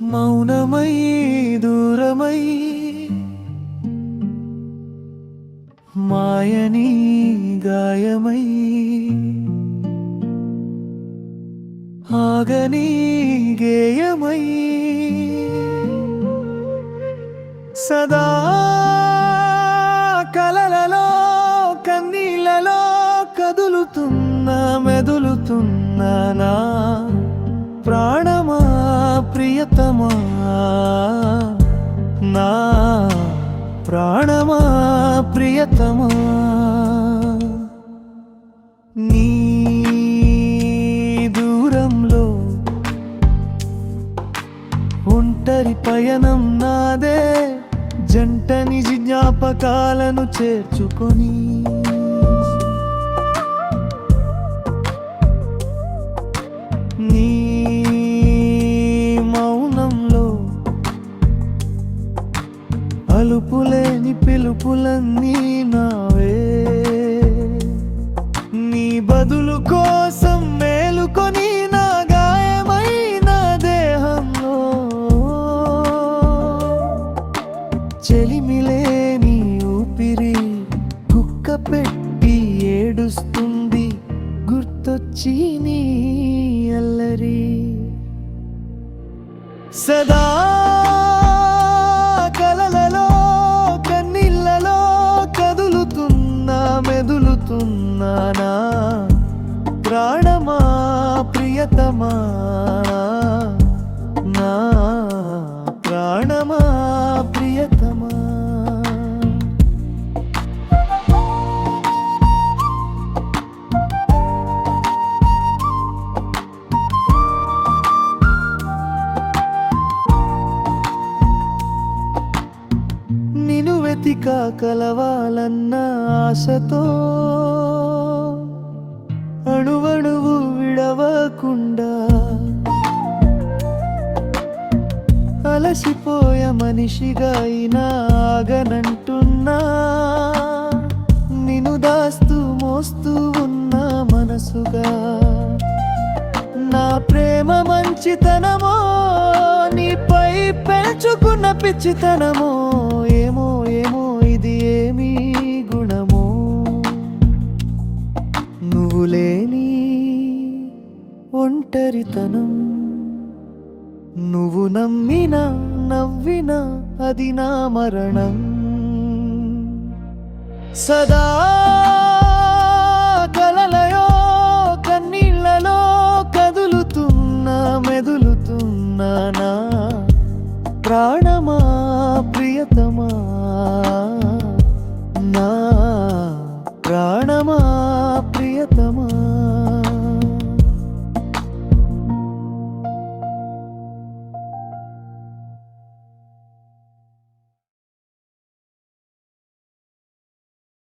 మౌనమై దూరమై మాయని గాయమై ఆగని గేయమై కలలలో కన్నీళ్ళలో కదులుతున్నా మెదులుతున్నా నా ప్రాణమా ప్రియతమా? నా ప్రాణమా ప్రియతమా? జంట నిజ జ్ఞాపకాలను చేర్చుకొని. నీ మౌనంలో అలుపులేని పిలుపులన్నీ నా పెట్టి ఏడుస్తుంది గుర్తొచ్చి నీ అల్లరి. సదా కలలలో కన్నీళ్ళలో కదులుతున్నా మెదులుతున్నా నా ప్రాణమా ప్రియతమా నా ప్రాణమా ప్రియతమా. ఇంకా కలవాలన్న ఆశతో అణువణువు విడవకుండా అలసిపోయ మనిషిగా అయినా ఆగనంటున్నా. నిన్ను దాస్తూ మోస్తూ ఉన్న మనసుగా నా ప్రేమ మంచితనమో నీపై పెంచుకున్న పిచ్చితనమో ఏమో ఏమో ఒంటరితనం. నువ్వు నమ్మిన నవ్విన అది నా మరణం. సదా కలలయో కన్నీళ్ళలో కదులుతున్నా మెదులుతున్నా నా ప్రాణమా ప్రియతమా? నా ప్రాణమా ప్రియతమా?